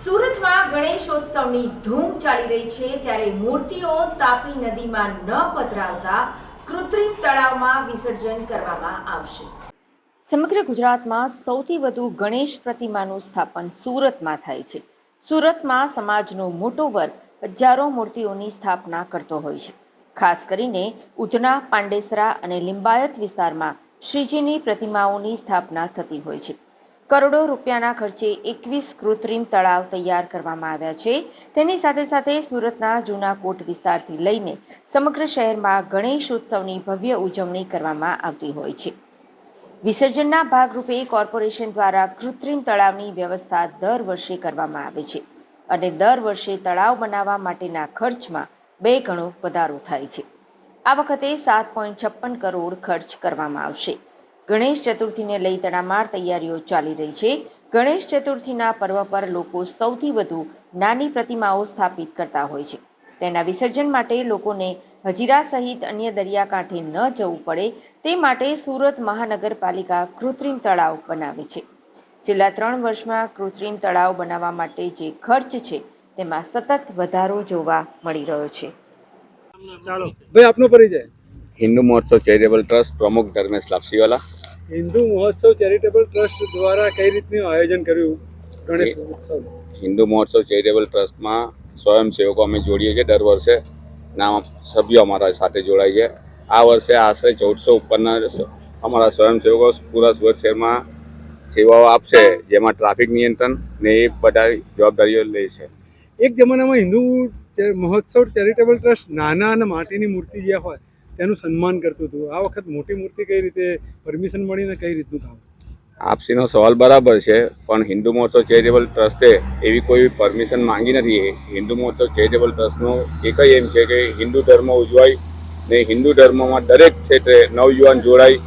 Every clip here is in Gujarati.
સુરતમાં ગણેશોત્સવની ધૂમ ચાલી રહી છે ત્યારે મૂર્તિઓ તાપી નદીમાં ન પધરાવતા કૃત્રિમ તળાવમાં વિસર્જન કરવામાં આવશે. સમગ્ર ગુજરાતમાં સૌથી વધુ ગણેશ પ્રતિમાનું સ્થાપન સુરતમાં થાય છે. સુરતમાં સમાજનો મોટો વર્ગ હજારો મૂર્તિઓની સ્થાપના કરતો હોય છે. ખાસ કરીને ઉધના પાંડેસરા અને લિંબાયત વિસ્તારમાં શ્રીજીની પ્રતિમાઓની સ્થાપના થતી હોય છે. કરોડો રૂપિયાના ખર્ચે એકવીસ કૃત્રિમ તળાવ તૈયાર કરવામાં આવ્યા છે. તેની સાથે સાથે સુરતના જૂના કોટ વિસ્તારથી લઈને સમગ્ર શહેરમાં ગણેશ ઉત્સવની ભવ્ય ઉજવણી કરવામાં આવતી હોય છે. વિસર્જનના ભાગરૂપે કોર્પોરેશન દ્વારા કૃત્રિમ તળાવની વ્યવસ્થા દર વર્ષે કરવામાં આવે છે અને દર વર્ષે તળાવ બનાવવા માટેના ખર્ચમાં બે ગણો વધારો થાય છે. આ વખતે સાત પોઈન્ટ છપ્પન કરોડ ખર્ચ કરવામાં આવશે. ગણેશ ચતુર્થીને લઈ તડામાર તૈયારીઓ ચાલી રહી છે. ગણેશ ચતુર્થીના પર્વ પર લોકો સૌથી વધુ નાની પ્રતિમાઓ સ્થાપિત કરતા હોય છે. તેના વિસર્જન માટે લોકોને હજીરા સહિત અન્ય દરિયાકાંઠે ન જવું પડે, તે માટે સુરત મહાનગરપાલિકા કૃત્રિમ તળાવ બનાવે છે. છેલ્લા ત્રણ વર્ષમાં કૃત્રિમ તળાવ બનાવવા માટે જે ખર્ચ છે, તેમાં સતત વધારો જોવા મળી રહ્યો છે. ચાલો ભાઈ, આપનો પરિચય. હિન્દુ મહોત્સવ ચેરિટેબલ ટ્રસ્ટ પ્રમુખ ધર્મેશ લાપસીવાલા. હિન્દુ મહોત્સવ ચેરિટેબલ ટ્રસ્ટ દ્વારા કઈ રીતનું આયોજન કર્યું ગણેશ હિન્દુ મહોત્સવ ચેરિટેબલ ટ્રસ્ટમાં સ્વયંસેવકો અમે જોડીએ છીએ દર વર્ષે. નામ સભ્યો અમારા સાથે જોડાય છે. આ વર્ષે આશરે ચૌદસો ઉપરના અમારા સ્વયંસેવકો પૂરા સુરત શહેરમાં સેવાઓ આપશે જેમાં ટ્રાફિક નિયંત્રણ ને એ બધા જવાબદારીઓ લે છે. એક જમાનામાં હિન્દુ મહોત્સવ ચેરિટેબલ ટ્રસ્ટ નાના અને માટીની મૂર્તિ જે હોય તેનું સન્માન કરતું હતું. આ વખત મોટી મૂર્તિ કઈ રીતે પરમિશન મળીને કઈ રીતનું કામ આપસીનો સવાલ બરાબર છે, પણ હિન્દુ મહોત્સવ ચેરિટેબલ ટ્રસ્ટે એવી કોઈ પરમિશન માંગી નથી. હિન્દુ મહોત્સવ ચેરિટેબલ ટ્રસ્ટનું એક જ એમ છે કે હિન્દુ ધર્મ ઉજવાય ને હિન્દુ ધર્મમાં દરેક ક્ષેત્રે નવયુવાન જોડાય.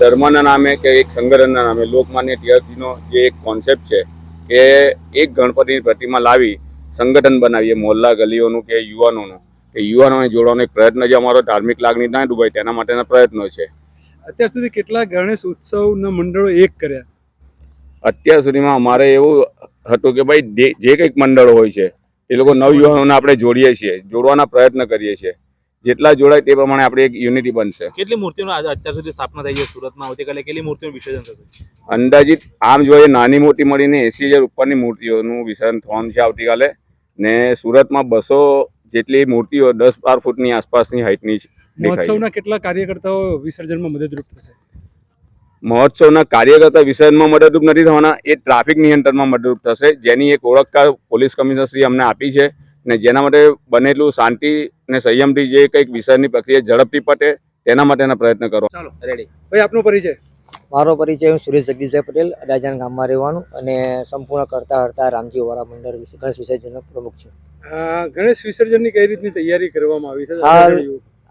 ધર્મના નામે કે એક સંગઠનના નામે લોકમાન્ય ટિળકજીનો જે એક કોન્સેપ્ટ છે કે એક ગણપતિની પ્રતિમા લાવી સંગઠન બનાવીએ, મોહલ્લા ગલીઓનું કે યુવાનોનું. કે યુવાનોને જોડવાનો એક પ્રયત્ન જે અમારો ધાર્મિક લાગણી ના ડૂબાય તેના માટેના પ્રયત્નો છે. અત્યાર સુધી કેટલા ગણેશ ઉત્સવના મંડળો એક કર્યા? અત્યાર સુધીમાં અમારે એવું હતું કે ભાઈ જે જે કંઈક મંડળો હોય છે એ લોકો નવયુવાનોને આપણે જોડીએ છીએ જોડવાના પ્રયત્ન કરીએ છીએ. જેટલા જોડાય તે પ્રમાણે આપણે એક યુનિટી બનશે. કેટલી મૂર્તિઓનો અત્યાર સુધી સ્થાપના થઈ છે સુરતમાં? આવતીકાલે કેટલી મૂર્તિઓનું વિસર્જન થશે? અંદાજિત આમ જોઈએ નાની મોટી મળીને એસી હજાર ઉપરની મૂર્તિઓનું વિસર્જન થવાનું છે આવતીકાલે ને સુરતમાં બસો જેટલી મૂર્તિઓ દસ બાર ફૂટની આસપાસની હાઇટની છે. મહોત્સવના કેટલા કાર્યકર્તાઓ વિસર્જનમાં મદદરૂપ થશે? મહોત્સવના કાર્યકર્તા વિસર્જનમાં મદદરૂપ નથી થવાના એ ટ્રાફિક નિયંત્રણમાં મદદરૂપ થશે. જેની એક ઓળખકાર પોલીસ કમિશનરશ્રી અમને આપી છે ને જેના માટે બનેલું શાંતિ અને સંયમથી જે કંઈક વિસર્જનની પ્રક્રિયા ઝડપથી પટે તેના માટેના પ્રયત્ન કરો. ચાલો. રેડી ભાઈ આપનો પરિચય. મારો પરિચય હું સુરેશ જગદીશભાઈ પટેલ અડાજણ ગામમાં રહેવાનું અને સંપૂર્ણ કરતા હરતા રામજી વોરા મંડળ ગણેશ વિસર્જનનો પ્રમુખ છું. ગણેશ વિસર્જનની કઈ રીતની તૈયારી કરવામાં આવી છે?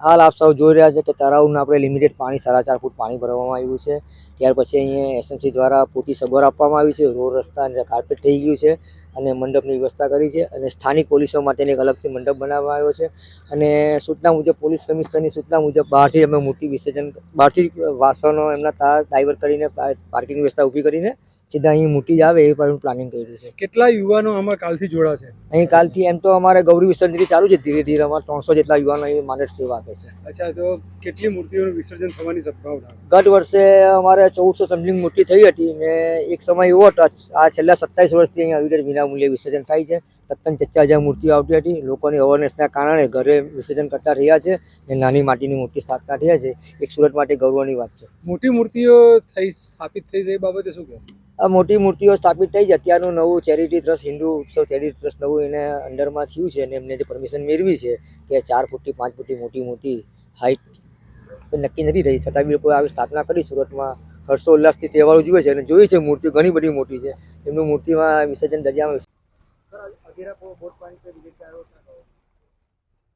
હાલ-. આપ સૌ જોઈ રહ્યા છે કે તળાવનું આપણે લિમિટેડ પાણી સાડા ચાર ફૂટ પાણી ભરવામાં આવ્યું છે ત્યાર પછી અહીંયા એસએમસી દ્વારા પૂરતી સગવડ આપવામાં આવી છે રોડ રસ્તા અને કાર્પેટ થઈ ગયું છે અને મંડપની વ્યવસ્થા કરી છે અને સ્થાનિક પોલીસો માટેની એક અલગથી મંડપ બનાવવામાં આવ્યો છે અને સૂચના મુજબ પોલીસ કમિશનરની સૂચના મુજબ બહારથી અમે મૂર્તિ વિસર્જન, બહારથી વાસણો એમના તાર ડાયવર્ટ કરીને પાર્કિંગ વ્યવસ્થા ઊભી કરીને સીધા અહીં મૂર્તિ જ આવે એ પણ પ્લાનિંગ કર્યું છે. કેટલા યુવાનો આમાં કાલથી જોડાશે? અહીં કાલથી એમ તો અમારે ગૌરી વિસર્જનથી ચાલુ છે ધીરે ધીરે અમારે ત્રણસો જેટલા યુવાનો અહીં માનેટ સેવા આપે છે. અચ્છા તો કેટલી મૂર્તિઓનું વિસર્જન થવાની સંભાવના? ગત વર્ષે અમારે ચૌદસો સમથિંગ મૂર્તિ થઈ હતી ને એક સમય એવો હતો આ છેલ્લા સત્તાવીસ વર્ષથી અહીંયા આવી રીતે વિનામૂલ્યે વિસર્જન થાય છે. તદ્દન ચચ્ચા હજાર મૂર્તિઓ આવતી હતી. લોકોની અવેરનેસના કારણે ઘરે વિસર્જન કરતા રહ્યા છે ને નાની માટીની મૂર્તિ સ્થાપના થયા છે. એક સુરત માટે ગૌરવની વાત છે. મોટી મૂર્તિઓ થઈ સ્થાપિત થઈ જાય એ બાબતે શું કહે આ મોટી મૂર્તિઓ સ્થાપિત થઈ છે. અત્યારનું નવું ચેરિટી ટ્રસ્ટ હિન્દુ ઉત્સવ ચેરિટી ટ્રસ્ટ નવું એને અંડરમાં થયું છે અને એમને જે પરમિશન મેળવી છે કે ચાર ફૂટથી પાંચ ફૂટથી મોટી મોટી હાઇટ નક્કી નથી થઈ. છતાં બી લોકોએ આવી સ્થાપના કરી. સુરતમાં હર્ષોલ્લાસથી તહેવાર ઉજવે છે અને જોઈ છે મૂર્તિઓ ઘણી બધી મોટી છે. એમનું મૂર્તિમાં વિસર્જન દરિયામાં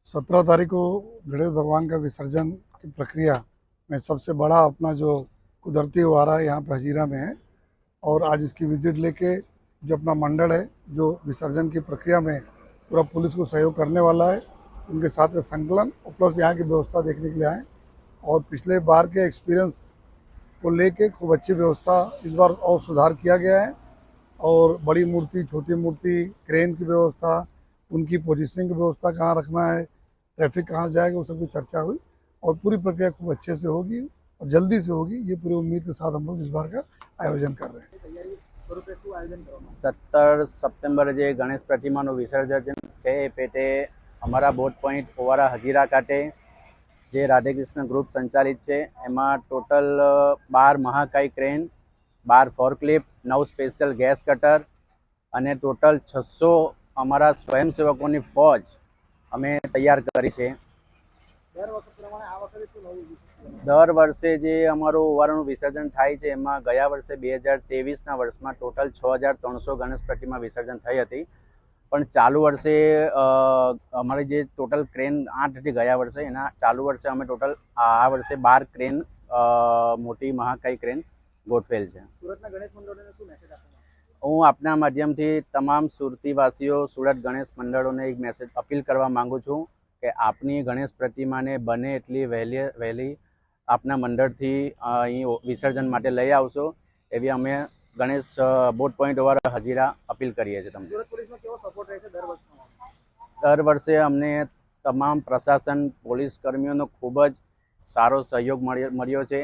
सत्रह तारीख को गणेश भगवान का विसर्जन की प्रक्रिया में सबसे बड़ा अपना जो कुदरती वारा यहाँ पे हजीरा में है और आज इसकी विज़िट लेके जो अपना मंडल है, जो विसर्जन की प्रक्रिया में पूरा पुलिस को सहयोग करने वाला है, उनके साथ में संकलन और प्लस यहाँ की व्यवस्था देखने के लिए आए और पिछले बार के एक्सपीरियंस को लेके खूब अच्छी व्यवस्था इस बार और सुधार किया गया है। और बड़ी मूर्ति छोटी मूर्ति क्रेन की व्यवस्था उनकी पोजीशनिंग की व्यवस्था कहाँ रखना है ट्रैफिक कहाँ जाएगा वो सब की चर्चा हुई और पूरी प्रक्रिया खूब अच्छे से होगी और जल्दी से होगी ये पूरी उम्मीद के साथ हम लोग इस बार का आयोजन कर रहे हैं સત્તર સપ્ટેમ્બરે જે ગણેશ પ્રતિમાનું વિસર્જન છે એ પેટે અમારા બોટ પોઈન્ટ ઓવારા હજીરા કાંઠે જે રાધેકૃષ્ણ ગ્રુપ સંચાલિત છે એમાં ટોટલ બાર મહાકાય ક્રેન બાર ફોરક્લિપ નવ સ્પેશિયલ ગેસ કટર અને ટોટલ છસો અમારા સ્વયંસેવકોની ફોજ અમે તૈયાર કરી છે. દર વર્ષે જે અમારું ઓવારનું વિસર્જન થાય છે એમાં ગયા વર્ષે બે હજાર ત્રેવીસના વર્ષમાં ટોટલ છ હજાર ત્રણસો ગણેશ પ્રતિમા વિસર્જન થઈ હતી. પણ ચાલુ વર્ષે અમારી જે ટોટલ ક્રેન આઠ હતી ગયા વર્ષે એના ચાલુ વર્ષે અમે ટોટલ આ વર્ષે બાર ક્રેન મોટી મહાકાય ક્રેન ગોઠવેલ છે. હું આપના માધ્યમથી તમામ સુરતીવાસીઓ સુરત ગણેશ મંડળોને એક મેસેજ અપીલ કરવા માંગુ છું કે આપની ગણેશ પ્રતિમાને બને એટલી વહેલી વહેલી આપના મંડળથી અહીં વિસર્જન માટે લઈ આવશો એવી અમે ગણેશ બોટ પોઈન્ટ ઓવર હજીરા અપીલ કરીએ છીએ તમને. દર વર્ષે અમને તમામ પ્રશાસન પોલીસ કર્મીઓનો ખૂબ જ સારો સહયોગ મળ્યો મળ્યો છે.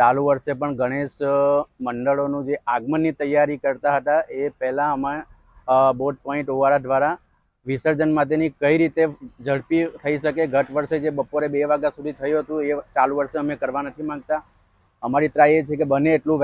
ચાલુ વર્ષે પણ ગણેશ મંડળોનું જે આગમનની તૈયારી કરતા હતા, એ પહેલાં અમે બોટ પોઈન્ટ ઓવારા દ્વારા વિસર્જન માટેની કઈ રીતે ઝડપી થઈ શકે, ગત વર્ષે જે બપોરે બે વાગ્યા સુધી થયું હતું, એ ચાલુ વર્ષે અમે કરવા નથી માંગતા. અમારી ટ્રાય એ છે કે બને એટલું